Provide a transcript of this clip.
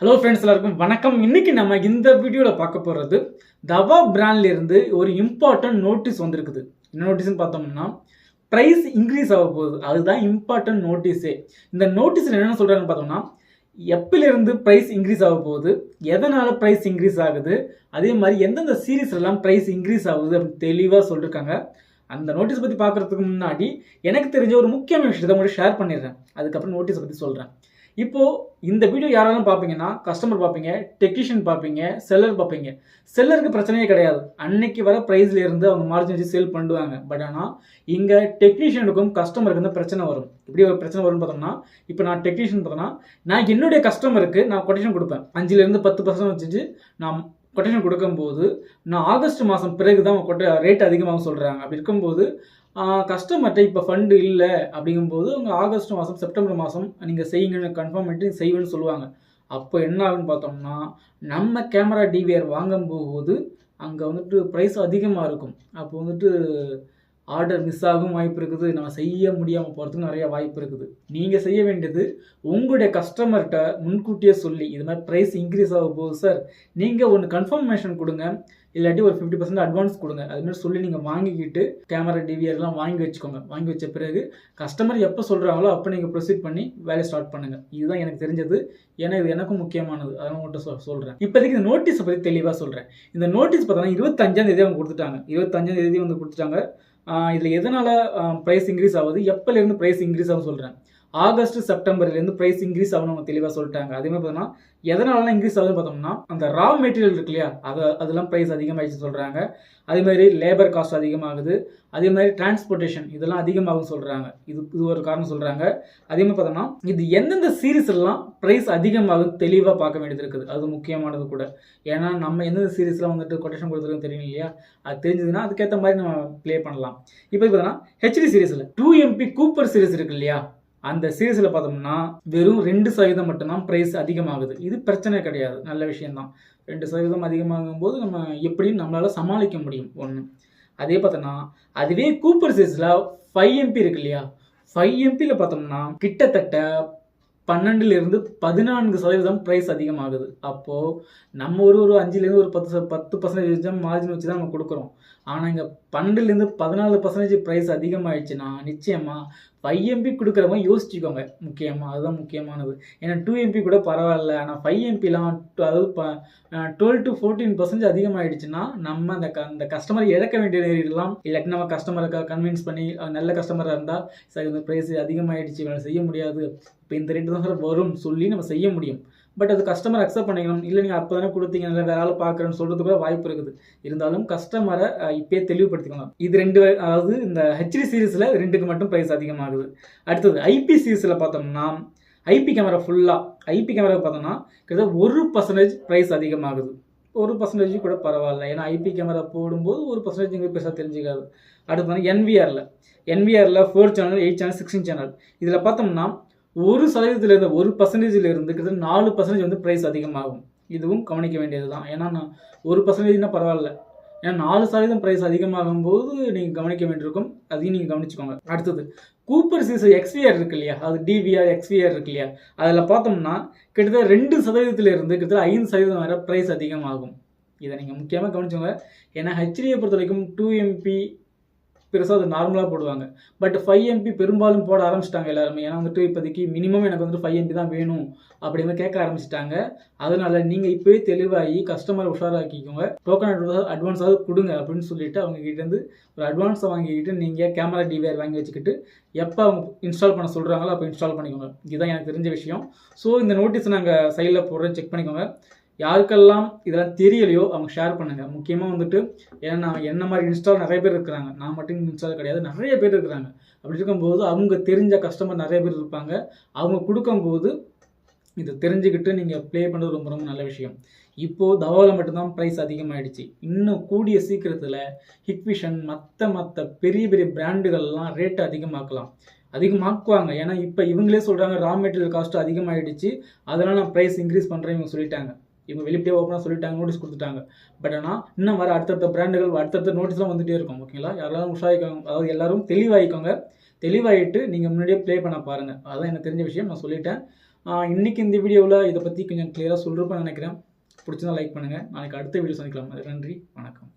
Hello friends எல்லாருக்கும் வணக்கம். இன்னைக்கு நம்ம இந்த வீடியோவில் பார்க்க போகிறது தவா பிராண்ட்லேருந்து ஒரு இம்பார்ட்டன்ட் நோட்டீஸ் வந்திருக்குது. என்ன நோட்டீஸ்னு பார்த்தோம்னா ப்ரைஸ் இன்க்ரீஸ் ஆக போகுது. அதுதான் இம்பார்ட்டன்ட் நோட்டீஸே இந்த நோட்டீஸில் என்னென்ன சொல்கிறாங்கன்னு பார்த்தோம்னா எப்பிலிருந்து ப்ரைஸ் இன்க்ரீஸ் ஆக போகுது. எதனால் ப்ரைஸ் இன்க்ரீஸ் ஆகுது? அதே மாதிரி எந்தெந்த சீரீஸ்லாம் ப்ரைஸ் இன்க்ரீஸ் ஆகுது அப்படின்னு தெளிவாக சொல்லியிருக்காங்க அந்த நோட்டீஸ் பற்றி பார்க்குறதுக்கு முன்னாடி எனக்கு தெரிஞ்ச ஒரு முக்கியமான விஷயத்தை உங்களுக்கு ஷேர் பண்ணிடுறேன். அதுக்கப்புறம் நோட்டீஸை பற்றி சொல்கிறேன் இப்போ இந்த வீடியோ யாரெல்லாம் பார்ப்பீங்கன்னா கஸ்டமர் பார்ப்பீங்க டெக்னீஷியன் பார்ப்பீங்க செல்லர் பார்ப்பீங்க. செல்லருக்கு பிரச்சனையே கிடையாது. அன்னைக்கு வர ப்ரைஸ்ல இருந்து அவங்க மார்ஜின் வச்சு சேல் பண்ணுவாங்க. பட் ஆனால் இங்கே டெக்னீஷியனுக்கும் கஸ்டமருக்கு வந்து பிரச்சனை வரும். இப்படி ஒரு பிரச்சனை வரும்னு பார்த்தோம்னா இப்போ நான் டெக்னீஷியன் பார்த்தோம்னா நான் என்னுடைய கஸ்டமருக்கு நான் கொட்டேஷன் கொடுப்பேன். அஞ்சுலேருந்து பத்து பர்சன்ட் வச்சுட்டு நான் கொட்டேஷன் கொடுக்கும்போது நான் ஆகஸ்ட் மாதம் பிறகு தான் கொட்ட ரேட் அதிகமாக சொல்கிறாங்க அப்படி இருக்கும்போது கஸ்டமர்கிட்ட இப்போ ஃபண்டு இல்லை அப்படிங்கும்போது உங்கள் ஆகஸ்ட் மாதம் செப்டம்பர் மாதம் நீங்கள் செய்யுங்கன்னு கன்ஃபார்ம் பண்ணிட்டு செய்வேன்னு சொல்லுவாங்க. அப்போ என்ன ஆகுன்னு பார்த்தோம்னா நம்ம கேமரா டிவிஆர் வாங்கும்போது அங்கே வந்துட்டு ப்ரைஸ் அதிகமாக இருக்கும். அப்போ வந்துட்டு ஆர்டர் மிஸ் ஆகும் வாய்ப்பு இருக்குது. நம்ம செய்ய முடியாமல் போகிறதுக்கு நிறைய வாய்ப்பு இருக்குது. நீங்கள் செய்ய வேண்டியது உங்களுடைய கஸ்டமர்கிட்ட முன்கூட்டியே சொல்லி இது மாதிரி ப்ரைஸ் இன்க்ரீஸ் ஆக போகுது சார் நீங்கள் ஒன்று கன்ஃபர்மேஷன் கொடுங்க. இல்லாட்டி ஒரு ஃபிஃப்டி பர்சன்ட் அட்வான்ஸ் கொடுங்க. அது மாதிரி சொல்லி நீங்கள் வாங்கிக்கிட்டு கேமரா டிவிஆர்லாம் வாங்கி வச்சுக்கோங்க. வாங்கி வச்ச பிறகு கஸ்டமர் எப்போ சொல்கிறாங்களோ அப்போ நீங்கள் ப்ரொசீட் பண்ணி வேலையை ஸ்டார்ட் பண்ணுங்கள் இதுதான் எனக்கு தெரிஞ்சது. ஏன்னா இது எனக்கும் முக்கியமானது. அதெல்லாம் உங்கள்கிட்ட சொல் சொல்கிறேன் இப்போதைக்கு இந்த நோட்டீஸை பற்றி தெளிவாக சொல்கிறேன் இந்த நோட்டீஸ் பார்த்தோன்னா இருபத்தஞ்சாம் தேதி அவங்க கொடுத்துட்டாங்க. இருபத்தஞ்சாம் தேதி வந்து கொடுத்துட்டாங்க. இதில் எதனால் ப்ரைஸ் இன்க்ரீஸ் ஆகுது? எப்போலேருந்து ப்ரைஸ் இன்க்ரீஸ் ஆகும் சொல்கிறேன் ஆகஸ்ட் செப்டம்பர்லேருந்து ப்ரைஸ் இன்க்ரீஸ் ஆகணும் அவங்க தெளிவாக சொல்லிட்டாங்க. அதே மாதிரி பார்த்தோம்னா எதனாலலாம் இன்க்ரீஸ் ஆகுதுன்னு பார்த்தோம்னா அந்த ரா மெட்டீரியல் இருக்கு இல்லையா? அதை அதெல்லாம் ப்ரைஸ் அதிகமாகிடுச்சு சொல்கிறாங்க அதே மாதிரி லேபர் காஸ்ட் அதிகமாகுது. அதே மாதிரி டிரான்ஸ்போர்ட்டேஷன் இதெல்லாம் அதிகமாகும் சொல்கிறாங்க இது இது ஒரு காரணம் சொல்கிறாங்க அதே மாதிரி பார்த்தோம்னா இது எந்தெந்த சீரீஸ் எல்லாம் ப்ரைஸ் அதிகமாகும் தெளிவாக பார்க்க வேண்டியது இருக்குது அது முக்கியமானது கூட. ஏன்னா நம்ம எந்தெந்த சீரீஸ்லாம் வந்துட்டு கொட்டேஷன் கொடுத்துருக்கோம் தெரியும் இல்லையா? அது தெரிஞ்சதுன்னா அதுக்கேற்ற மாதிரி நம்ம ப்ளே பண்ணலாம். இப்போ பார்த்தோம்னா ஹெச்டி சீரீஸில் டூ எம்பி கூப்பர் சீரீஸ் இருக்கு இல்லையா? அந்த சீரீஸில் பார்த்தோம்னா வெறும் ரெண்டு சதவீதம் மட்டும்தான் ப்ரைஸ் அதிகமாகுது. இது பிரச்சனை கிடையாது. நல்ல விஷயம்தான். ரெண்டு சதவீதம் அதிகமாகும் போது நம்ம எப்படியும் நம்மளால் சமாளிக்க முடியும் ஒன்று அதே பார்த்தோன்னா அதுவே கூப்பர் சீரீஸில் ஃபைவ் எம்பி இருக்கு இல்லையா? ஃபைவ் எம்பியில் பார்த்தோம்னா கிட்டத்தட்ட பன்னெண்டுலேருந்து பதினான்கு சதவீதம் ப்ரைஸ் அதிகமாகுது. அப்போது நம்ம ஒரு ஒரு அஞ்சுலேருந்து ஒரு பத்து ச- பத்து பர்சன்டேஜ் மார்ஜின் வச்சு தான் நம்ம கொடுக்குறோம். ஆனால் இங்கே பன்னெண்டுலேருந்து பதினாலு பர்சன்டேஜ் ப்ரைஸ் அதிகமாகிடுச்சுன்னா நிச்சயமாக ஃபைவ் எம்பி கொடுக்குறவங்க யோசிச்சுக்கோங்க. முக்கியமாக அதுதான் முக்கியமானது. ஏன்னா டூ எம்பி கூட பரவாயில்ல. ஆனால் ஃபைவ் எம்பிலாம் அதாவது டுவெல் டு ஃபோர்டீன் பர்சன்டேஜ் அதிகமாகிடுச்சுன்னா நம்ம அந்த க அந்த கஸ்டமர் இழக்க வேண்டிய நேரிடலாம் இல்லாட்டி நம்ம கஸ்டமரை கன்வின்ஸ் பண்ணி நல்ல கஸ்டமராக இருந்தால் சார் இந்த ப்ரைஸ் அதிகமாகிடுச்சு இவனை செய்ய முடியாது. இப்போ இந்த ரேட்டு தான் சார் வரும் சொல்லி நம்ம செய்ய முடியும். பட் அது கஸ்டமர் அக்செப்ட் பண்ணிக்கணும். இல்லை நீங்கள் அப்போ தானே கொடுத்தீங்க இல்லை வேற ஆள் பார்க்குறேன்னு சொல்கிறது கூட வாய்ப்பு இருக்குது. இருந்தாலும் கஸ்டமரை இப்போயே தெளிவுபடுத்திக்கலாம் இது ரெண்டு அதாவது இந்த ஹெச்டி சீரிஸில் ரெண்டுக்கு மட்டும் ப்ரைஸ் அதிகமாகுது. அடுத்தது ஐபி சீரிஸில் பார்த்தோம்னா ஐபி கேமரா ஃபுல்லாக ஐபி கேமரா பார்த்தோம்னா கிட்டத்தட்ட ஒரு பர்சன்டேஜ் ப்ரைஸ் அதிகமாகுது. ஒரு பர்சன்டேஜ் கூட பரவாயில்ல. ஏன்னா ஐபி கேமரா போடும்போது ஒரு பர்சன்டேஜ் எங்களுக்கு பெருசாக தெரிஞ்சுக்காது. அடுத்து வந்து என்விஆரில் என்விஆரில் four channel eight channel sixteen channel இதில் பார்த்தோம்னா ஒரு சதவீதத்தில் இருந்து ஒரு பர்சன்டேஜில் இருந்து கிட்டத்தட்ட நாலு பர்சன்டேஜ் வந்து ப்ரைஸ் அதிகமாகும். இதுவும் கவனிக்க வேண்டியது தான் ஏன்னா நான் ஒரு பர்சன்டேஜ்னா பரவாயில்ல. ஏன்னா நாலு சதவீதம் ப்ரைஸ் அதிகமாகும் போது நீங்கள் கவனிக்க வேண்டியிருக்கும். அதையும் நீங்கள் கவனிச்சுக்கோங்க. அடுத்தது கூப்பர் சீஸ் எக்ஸ்விஆர் இருக்கு இல்லையா? அது டிவிஆர் எக்ஸ்விஆர் இருக்கு இல்லையா? அதில் பார்த்தோம்னா கிட்டத்தட்ட ரெண்டு சதவீதத்தில் இருந்து கிட்டத்தட்ட ஐந்து சதவீதம் வரை ப்ரைஸ் அதிகமாகும். இதை நீங்கள் முக்கியமாக கவனிச்சுக்கோங்க. ஏன்னா ஹெச்டியை பொறுத்த வரைக்கும் டூ எம்பி பெருசாக அது நார்மலாக போடுவாங்க. பட் ஃபைவ் எம்பி பெரும்பாலும் போட ஆரம்பிச்சிட்டாங்க எல்லாருமே. ஏன்னா வந்துட்டு இப்போதைக்கு மினிமம் எனக்கு வந்துட்டு ஃபைவ் எம்பி தான் வேணும் அப்படின்னு கேட்க ஆரம்பிச்சிட்டாங்க. அதனால நீங்கள் இப்போவே தெளிவாகி கஸ்டமர் உஷாராக்கிக்கோங்க. டோக்கன் அட்வான்ஸ் அட்வான்ஸாவது கொடுங்க அப்படின்னு சொல்லிட்டு அவங்க கிட்டேருந்து ஒரு அட்வான்ஸை வாங்கிக்கிட்டு நீங்கள் கேமரா டிவிஆர் வாங்கி வச்சுக்கிட்டு எப்போ அவங்க இன்ஸ்டால் பண்ண சொல்கிறாங்களோ அப்போ இன்ஸ்டால் பண்ணிக்கோங்க. இதுதான் எனக்கு தெரிஞ்ச விஷயம். ஸோ இந்த நோட்டீஸ் நாங்கள் சைடில் போடுறேன் செக் பண்ணிக்கோங்க. யாருக்கெல்லாம் இதெல்லாம் தெரியலையோ அவங்க ஷேர் பண்ணுங்கள் முக்கியமாக வந்துட்டு ஏன்னா என்ன மாதிரி இன்ஸ்டால் நிறைய பேர் இருக்கிறாங்க. நான் மட்டும் இன்ஸ்டால் கிடையாது நிறைய பேர் இருக்கிறாங்க. அப்படி இருக்கும்போது அவங்க தெரிஞ்ச கஸ்டமர் நிறைய பேர் இருப்பாங்க. அவங்க கொடுக்கும்போது இதை தெரிஞ்சுக்கிட்டு நீங்கள் ப்ளே பண்ணுறது ரொம்ப ரொம்ப நல்ல விஷயம். இப்போது தவாவில் மட்டும்தான் ப்ரைஸ் அதிகமாகிடுச்சு இன்னும் கூடிய சீக்கிரத்தில் ஹிக்விஷன் மற்ற மற்ற பெரிய பெரிய பிராண்டுகள்லாம் ரேட்டை அதிகமாக்கலாம். அதிகமாக்குவாங்க. ஏன்னா இப்போ இவங்களே சொல்கிறாங்க ரா மெட்டீரியல் காஸ்ட்டு அதிகமாகிடுச்சு அதனால் நான் ப்ரைஸ் இன்க்ரீஸ் பண்ணுறேன் இவங்க சொல்லிட்டாங்க. இவங்க வெளிப்படையே ஓப்பனாக சொல்லிட்டாங்க நோட்டீஸ் கொடுத்துட்டாங்க. பட் ஆனால் இன்னும் வர அடுத்தடுத்த பிராண்டுகள் அடுத்தடுத்த நோட்டீஸ்லாம் வந்துட்டே இருக்கும் ஓகேங்களா யாரெல்லாம் உஷாரிக்கோங்க அதாவது எல்லாரும் தெளிவாகிக்கோங்க தெளிவாகிட்டு நீங்கள் முன்னாடியே ப்ளே பண்ண பாருங்கள் அதான் எனக்கு தெரிஞ்ச விஷயம் நான் சொல்லிட்டேன். இன்றைக்கி இந்த வீடியோவில் இதை பற்றி கொஞ்சம் கிளியராக சொல்லிருப்பேன்னு நினைக்கிறேன். பிடிச்சதான் லைக் பண்ணுங்கள் நாளைக்கு அடுத்த வீடியோ சந்திக்கலாம். அது நன்றி வணக்கம்.